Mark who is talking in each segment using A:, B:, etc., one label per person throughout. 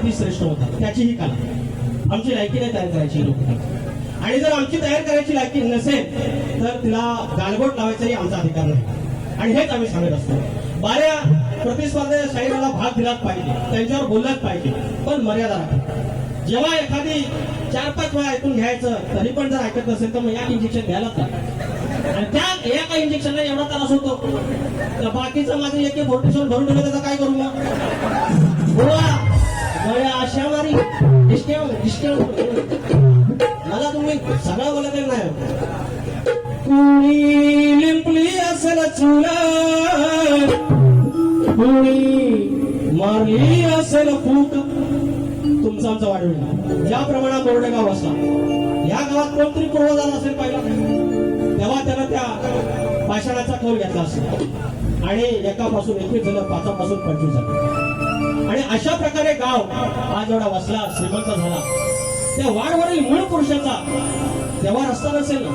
A: किती श्रेष्ठ होतात त्याची ही कला आमची लायकी नाही तयार करायची लोक आणि जर आमची तयार करायची लायकी नसेल तर तिला गालबोट लावायचाही आमचा अधिकार नाही. आणि हेच आम्ही सांगत असतो. बाऱ्या प्रतिस्पर्धा शाहिराला भाग दिलाच पाहिजे त्यांच्यावर बोललाच पाहिजे पण मर्यादा राखा. जेव्हा एखादी चार पाच वेळा ऐकून घ्यायचं तरी पण जर ऐकत नसेल तर मग या इंजेक्शन घ्यायलाच लागतं. आणि त्या एका इंजेक्शनला एवढा त्रास होतो तर बाकीचं माझं एक बोटेशन भरून ठेवलं त्याचं काय करू मग? मला तुम्ही सगळं बोलत नाही कुणी लिंपली असेल चुला कुणी मारली असेल फूट तुमचा आमचा वाढविला ज्या प्रमाणात बोर्डेगाव असला या गावात कोणतरी पूर्वजाला असेल पहिला तेव्हा त्यानं त्या पाषाणाचा कौल घेतला असेल. आणि एकापासून एकवीस झालं पाचापासून पंचवीस झालं आणि अशा प्रकारे गाव आज एवढा वसला श्रीमंत झाला त्या वाढवरील मूळ पुरुषाचा तेव्हा रस्ता नसेल ना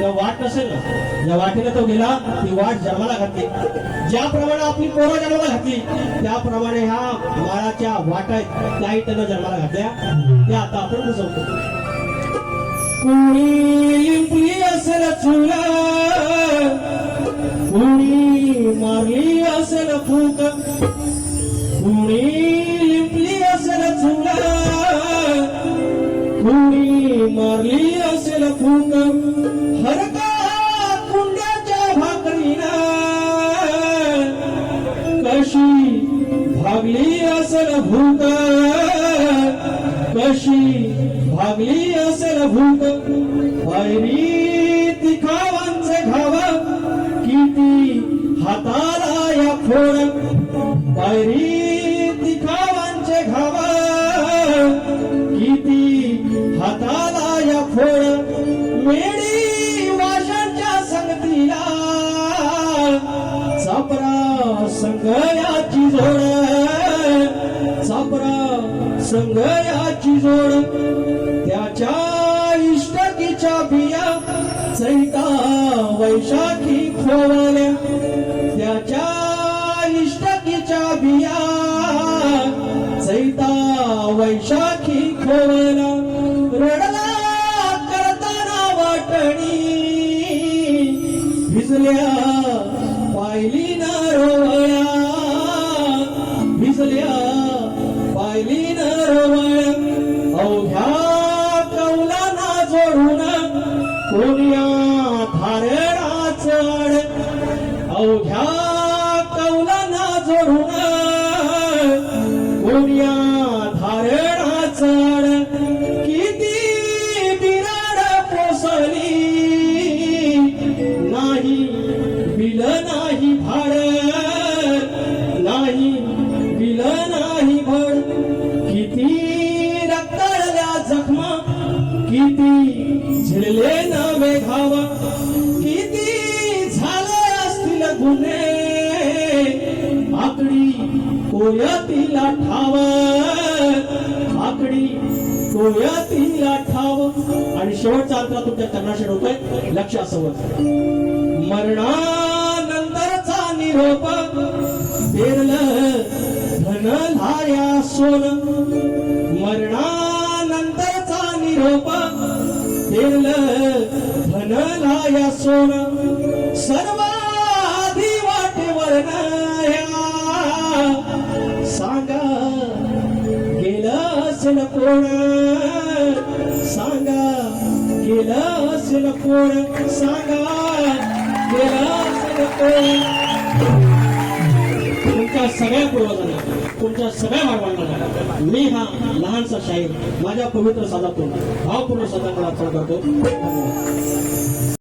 A: तेव्हा वाट नसेल ना ज्या वाटेने तो गेला ती वाट जन्माला घातली. ज्याप्रमाणे आपली पोरं जन्माला घातली त्याप्रमाणे ह्या माळाच्या वाटा आहेत त्याही त्यानं जन्माला घातल्या. त्या आता आपण बुजवतो कुणी असेल चुला कुणी मारली असेल फुक कुणी मारली असेल फूक हरका कुंड्याच्या भाकरीना कशी भागली असेल भूक कशी भागली असेल भूक वैरी चापरा संगयाची जोड. चापरा संगयाची जोड. त्याच्या इष्टकीच्या बिया चैता वैशाखी खोवल्या. त्याच्या इष्टकीच्या बिया चैता वैशाखी खोवला रडला करताना वाटणी. भिजल्या पायली ना रोवळ्या दिसल्या पायली नरवळ. अवघ्या कौलाना जोडून कोणया धारणाच आड. अवघ्या कौलाना जोडून किती झिरले नवे घाव किती झाले असतील गुन्हे? माकडी कोयतीला ठाव माकडी कोयतीला ठाव. आणि शेवटचा अंतरा तुमच्या कर्णाशेड होतोय लक्ष असं मरणानंतरचा निरोप पेरलं धन लाया सोन. मरणानंतरचा निरोप पेरलं म्हणला या सोन सर्वाधी वाटेवर सांगा गेलं असेल कोण? सांगा गेलं असेल कोण? सांगा गेलं असेल कोण? तुमच्या सगळ्या पूर्वजांना तुमच्या सगळ्या मागवांना मी हा लहानसा शाहीर माझ्या पवित्र साधातून भावपूर्ण सदांना अर्पण करतो. धन्यवाद.